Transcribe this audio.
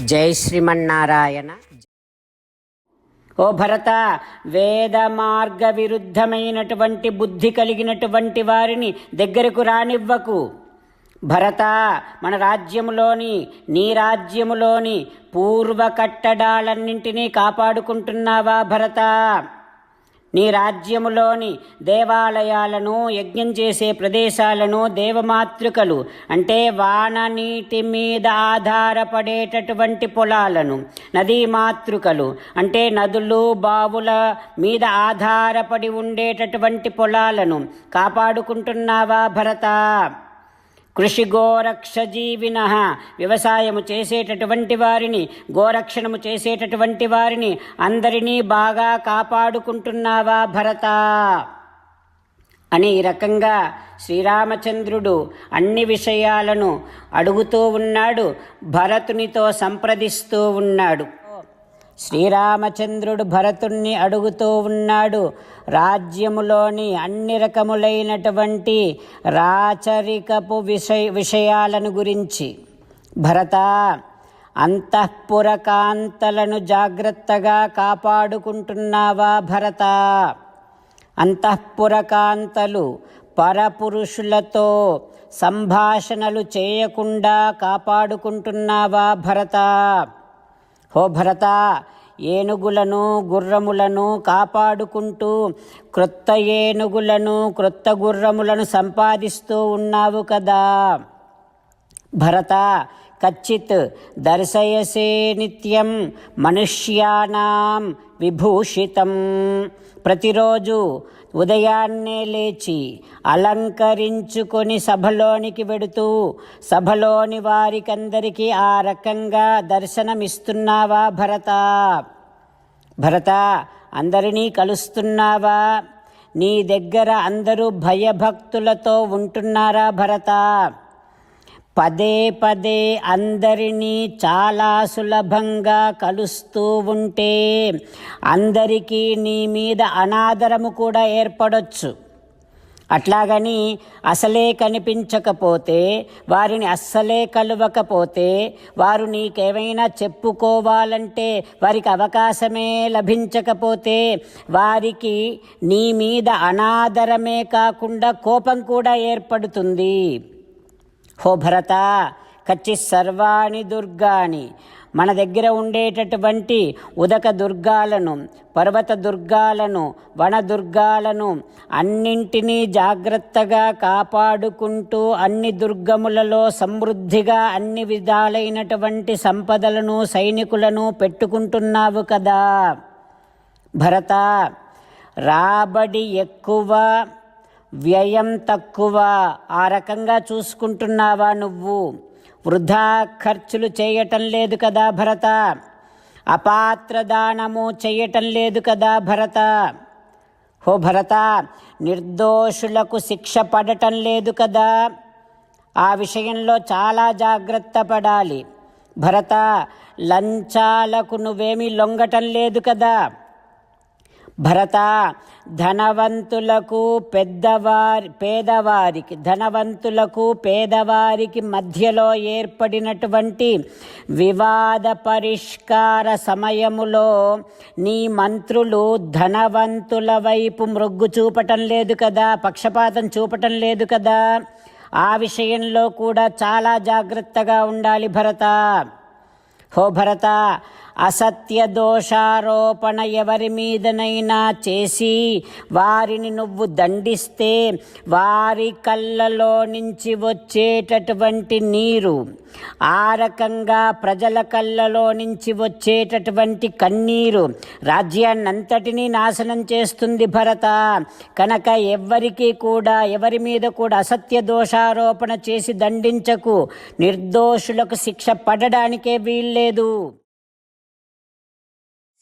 జై శ్రీమన్నారాయణ. ఓ భరత వేద మార్గ విరుద్ధమైనటువంటి బుద్ధి కలిగినటువంటి వారిని దగ్గరకు రానివ్వకు. భరత మన రాజ్యములోని నీ రాజ్యములోని పూర్వ కట్టడాలన్నింటినీ కాపాడుకుంటున్నావా భరత? నీ రాజ్యములోని దేవాలయాలను యజ్ఞం చేసే ప్రదేశాలను దేవమాతృకలు అంటే వాన నీటి మీద ఆధారపడేటటువంటి పొలాలను నదీ మాతృకలు అంటే నదులు బావుల మీద ఆధారపడి ఉండేటటువంటి పొలాలను కాపాడుకుంటున్నావా భరత? కృషి గోరక్ష జీవిన వ్యవసాయము చేసేటటువంటి వారిని గోరక్షణము చేసేటటువంటి వారిని అందరినీ బాగా కాపాడుకుంటున్నావా భరత? అని ఈ రకంగా శ్రీరామచంద్రుడు అన్ని విషయాలను అడుగుతూ ఉన్నాడు భరతునితో సంప్రదిస్తూ ఉన్నాడు. శ్రీరామచంద్రుడు భరతుణ్ణి అడుగుతూ ఉన్నాడు. రాజ్యములోని అన్ని రకములైనటువంటి రాచరికపు విషయ విషయాలను గురించి. భరత అంతఃపురకాంతలను జాగ్రత్తగా కాపాడుకుంటున్నావా భరత? అంతఃపురకాంతలు పరపురుషులతో సంభాషణలు చేయకుండా కాపాడుకుంటున్నావా భరత? హో భరత ఏనుగులను గుర్రములను కాపాడుకుంటూ క్రొత్త ఏనుగులను క్రొత్త గుర్రములను సంపాదిస్తూ ఉన్నావు కదా. భరత కచ్చిత్ దర్శయసే నిత్యం మనుష్యానాం విభూషితం. ప్రతిరోజు ఉదయాన్నే లేచి అలంకరించుకొని సభలోనికి వెడుతూ సభలోని వారికందరికీ ఆ రకంగా దర్శనమిస్తున్నావా భరత? భరత అందరినీ కలుస్తున్నావా? నీ దగ్గర అందరూ భయభక్తులతో ఉంటున్నారా భరత? పదే పదే అందరినీ చాలా సులభంగా కలుస్తూ ఉంటే అందరికీ నీ మీద అనాదరము కూడా ఏర్పడొచ్చు. అట్లాగని అసలే కనిపించకపోతే వారిని అస్సలే కలవకపోతే వారు నీకేమైనా చెప్పుకోవాలంటే వారికి అవకాశమే లభించకపోతే వారికి నీ మీద అనాదరమే కాకుండా కోపం కూడా ఏర్పడుతుంది. హో భరత కచ్చి సర్వాణి దుర్గాని మన దగ్గర ఉండేటటువంటి ఉదక దుర్గాలను పర్వత దుర్గాలను వన దుర్గాలను అన్నింటినీ జాగ్రత్తగా కాపాడుకుంటూ అన్ని దుర్గములలో సమృద్ధిగా అన్ని విధాలైనటువంటి సంపదలను సైనికులను పెట్టుకుంటున్నావు కదా. భరత రాబడి ఎక్కువ వ్యయం తక్కువ. ఆ రకంగా చూసుకుంటున్నావా నువ్వు? వృధా ఖర్చులు చేయటం లేదు కదా భరత. అపాత్ర దానము చేయటం లేదు కదా భరత. హో భరత నిర్దోషులకు శిక్ష పడటం లేదు కదా. ఆ విషయంలో చాలా జాగ్రత్త పడాలి. భరత లంచాలకు నువ్వేమీ లొంగటం లేదు కదా. భరత ధనవంతులకు పెద్దవారి పేదవారికి ధనవంతులకు పేదవారికి మధ్యలో ఏర్పడినటువంటి వివాద పరిష్కార సమయములో నీ మంత్రులు ధనవంతుల వైపు మృగ్గు చూపటం లేదు కదా పక్షపాతం చూపటం లేదు కదా? ఆ విషయంలో కూడా చాలా జాగ్రత్తగా ఉండాలి భరత. హో భరత అసత్య దోషారోపణ ఎవరి మీదనైనా చేసి వారిని నువ్వు దండిస్తే వారి కళ్ళలో నుంచి వచ్చేటటువంటి నీరు ఆ రకంగా ప్రజల కళ్ళలో నుంచి వచ్చేటటువంటి కన్నీరు రాజ్యాన్నంతటినీ నాశనం చేస్తుంది భరత. కనుక ఎవ్వరికీ కూడా ఎవరి మీద కూడా అసత్య దోషారోపణ చేసి దండించకు. నిర్దోషులకు శిక్ష పడడానికే వీల్లేదు.